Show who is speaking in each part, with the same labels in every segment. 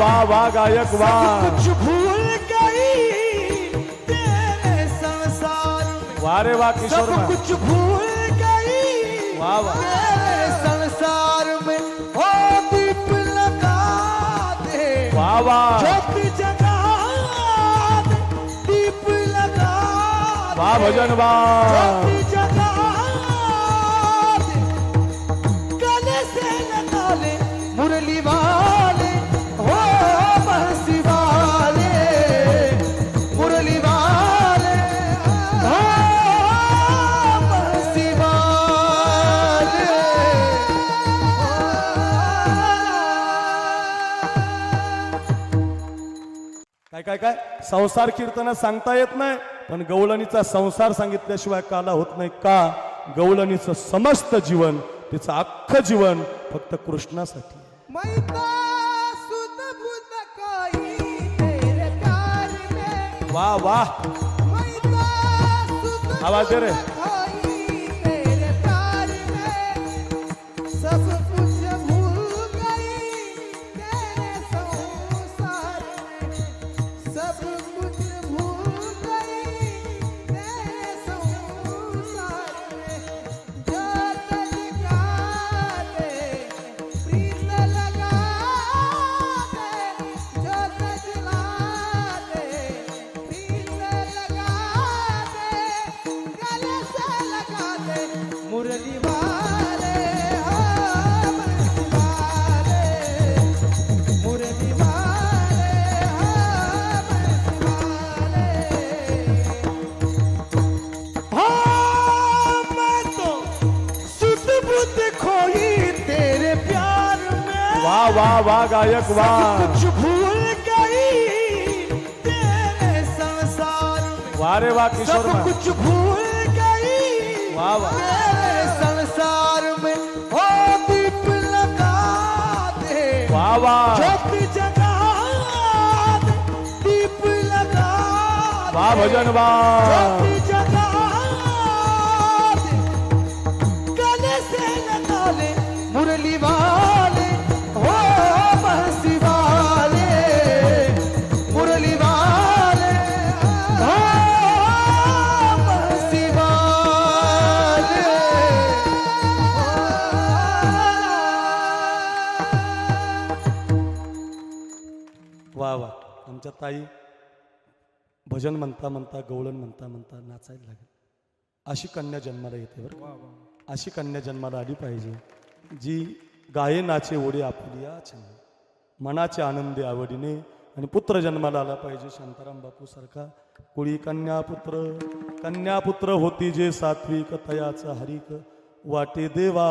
Speaker 1: वा वा गायक वा
Speaker 2: कुछ भूल गई तेरे संसार में।
Speaker 1: वा रे वा किशोर
Speaker 2: सब कुछ भूल गई
Speaker 1: वाह, वाह.
Speaker 2: तेरे संसार में। ओ दीप लगा दे।
Speaker 1: वा वा
Speaker 2: ज्योति जगा दे। दीप लगा दे।
Speaker 1: वा भजन वा काय काय काय? संसार कीर्तन सांगता येत नाही पण गवळणीचा संसार सांगितल्याशिवाय काला होत नाही का? गवळणीचं समस्त जीवन तिचं अख्खं जीवन फक्त कृष्णासाठी. वा वा. आवाज दे रे.
Speaker 2: में
Speaker 1: वा वा वा गायक वा
Speaker 2: कुछ भूल गई तेरे संसार में।
Speaker 1: वा रे वा किशोर
Speaker 2: सब कुछ भूल गई
Speaker 1: वाह, वाह.
Speaker 2: तेरे संसार में। ओ दीप लगा दे।
Speaker 1: वा वा
Speaker 2: ज्योति जगा दे दीप लगा दे।
Speaker 1: वा भजन वा आमच्या ताई भजन म्हणता म्हणता गवळण म्हणता म्हणता नाचायला लागेल अशी कन्या जन्माला येते बरं? अशी कन्या जन्माला आली पाहिजे जी गाये नाचे ओढे आपुलिया छंद मनाचे आनंदी आवडीने आणि पुत्र जन्माला आला पाहिजे शांताराम बापू सारखा कुळी कन्या पुत्र. कन्या पुत्र होती जे सात्विक तयाचा हरिक वाटे देवा.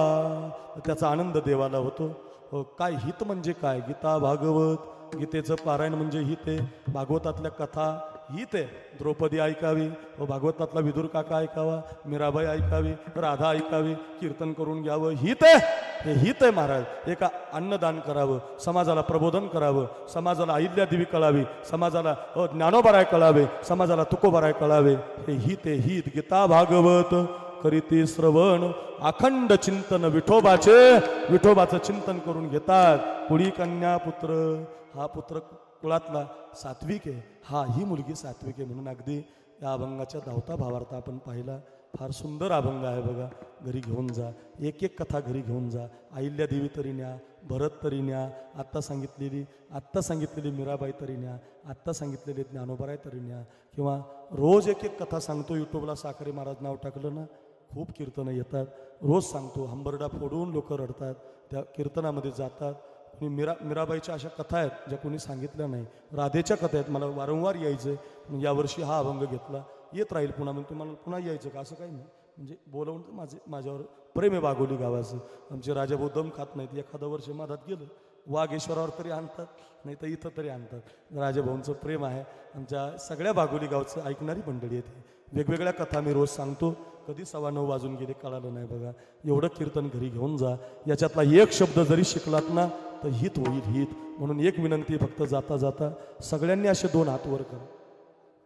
Speaker 1: त्याचा आनंद देवाला होतो. काय हित म्हणजे काय? गीता भागवत गीतेचं पारायण म्हणजे हित आहे भागवतातल्या कथा ही ते. द्रौपदी ऐकावी व भागवतातला विदुर काका ऐकावा मीराबाई ऐकावी राधा ऐकावी कीर्तन करून घ्यावं हित आहे हे हित आहे महाराज. एका अन्नदान करावं समाजाला प्रबोधन करावं समाजाला अहिल्या देवी कळावी समाजाला अ, ज्ञानोबराय कळावे समाजाला तुकोबराय कळावे. हे हित आहे हित गीता भागवत. करीती श्रवण अखंड चिंतन विठोबाचे. विठोबाचं चिंतन करून घेतात. पुढी कन्या पुत्र हा पुत्र कुळातला सात्विक आहे. हा ही मुलगी सात्विक आहे म्हणून अगदी या अभंगाच्या धावता भावार्थ आपण पाहिला. फार सुंदर अभंग आहे बघा. घरी घेऊन जा. एक एक कथा घरी घेऊन जा. अहिल्या देवी तरी न्या भरत तरी न्या आत्ता सांगितलेली आत्ता सांगितलेली मीराबाई तरी न्या आत्ता सांगितलेली ज्ञानोबराय तरी न्या. किंवा रोज एक एक कथा सांगतो यूट्यूबला साखरे महाराज नाव टाकलं ना खूप कीर्तनं येतात. रोज सांगतो हंबरडा फोडून लोक रडतात त्या कीर्तनामध्ये जातात. आणि मीरा मीराबाईच्या अशा कथा आहेत ज्या कोणी सांगितल्या नाही. राधेच्या कथा आहेत. मला वारंवार यायचं आहे यावर्षी हा अभंग घेतला. येत राहील पुन्हा. मग तुम्हाला पुन्हा यायचं का? असं काही नाही. म्हणजे बोलवून तर माझे माझ्यावर प्रेम आहे बागोली गावाचं. आमचे राजाभाऊ दम खात नाहीत. एखादं वर्ष माधात गेलं. वाघेश्वरावर तरी आणतात. नाही तर इथं तरी आणतात. राजाभाऊंचं प्रेम आहे. आमच्या सगळ्या बागोली गावचं ऐकणारी मंडळी येते वेगवेगळ्या कथा मी रोज सांगतो. कधी सव्वा नऊ वाजून गेले कळालं नाही बघा. एवढं कीर्तन घरी घेऊन जा. याच्यातला एक शब्द जरी शिकलात ना तर हित होईल हित. म्हणून एक विनंती फक्त जाता जाता सगळ्यांनी असे दोन हात वर करा.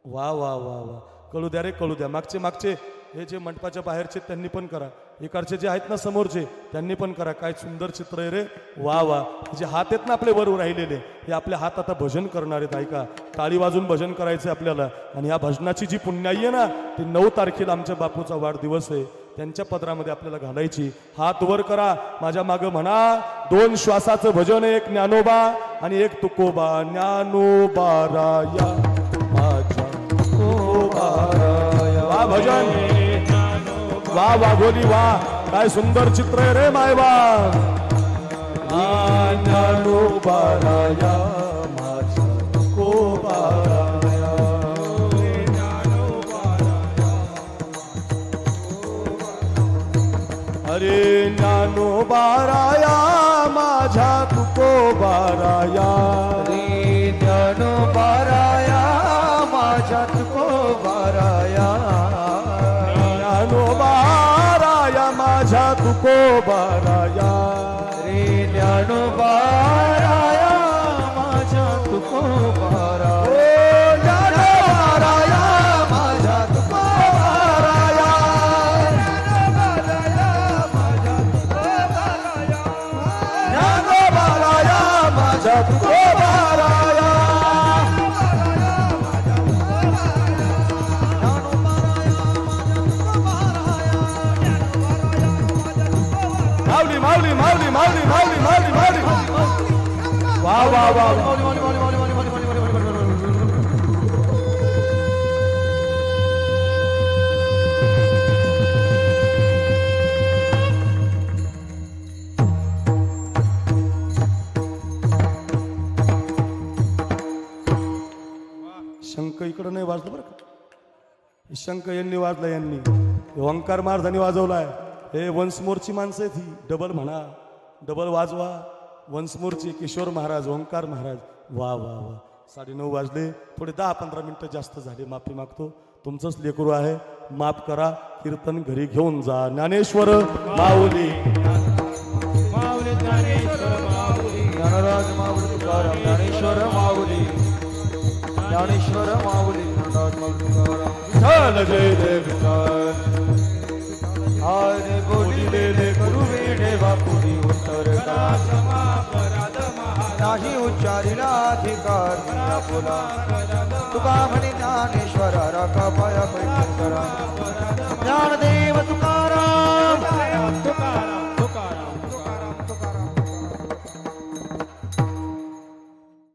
Speaker 1: वा वा वा वा. कळू द्या रे कळू द्या. मागचे मागचे हे जे मंडपाच्या बाहेरचे त्यांनी पण करा. इकडचे जे आहेत ना समोरचे त्यांनी पण करा. काय सुंदर चित्र आहे रे. वा वा. जे हात आहेत ना आपले वरून राहिलेले हे आपले हात आता भजन करणार आहेत ऐका. टाळी वाजून भजन करायचं आपल्याला. आणि या भजनाची जी पुण्याई आहे ना ती नऊ तारखेला आमच्या बापूचा वाढदिवस आहे. त्यांच्या पदरामध्ये आपल्याला घालायची. हात वर करा. माझ्या मागं म्हणा. दोन श्वासाचं भजन एक ज्ञानोबा आणि एक तुकोबा. ज्ञानोबा राया. माझ्या वा भजन. वा वा गोली वा. काय सुंदर चित्र आहे रे मायबा ज्ञानोबा राया. बाराया.
Speaker 3: रे ज्ञानो बाराया माझ्यात को बाराया.
Speaker 1: माझ्या तुको बाराया. शंख इकडं नाही वाजलं बरं का? शंख यांनी वाजला यांनी. ओंकार महाराजांनी वाजवलाय. हे वंसमोरची माणसं आहेत ही. डबल म्हणा डबल वाजवा. वंसमोरची किशोर महाराज ओंकार महाराज. वा वा वा. साडेनऊ वाजले. थोडे दहा पंधरा मिनिटं जास्त झाले. माफी मागतो. तुमचंच लेकरू आहे. माफ करा. कीर्तन घरी घेऊन जा. ज्ञानेश्वर माऊली.
Speaker 3: ज्ञानराज माऊली. तुकाराम. ज्ञानेश्वर माऊली. ज्ञानेश्वर माऊली. ज्ञानराज माऊली तुकाराम.
Speaker 1: विठ्ठल जय जय विठ्ठल.
Speaker 3: आरे बोलिलेले करू वेडे बापुरी उत्तर नाही उच्चारिला अधिकार बोला. तुका म्हणे ज्ञानेश्वरा राखा पाया पैठण करा. ज्ञानदेव तुका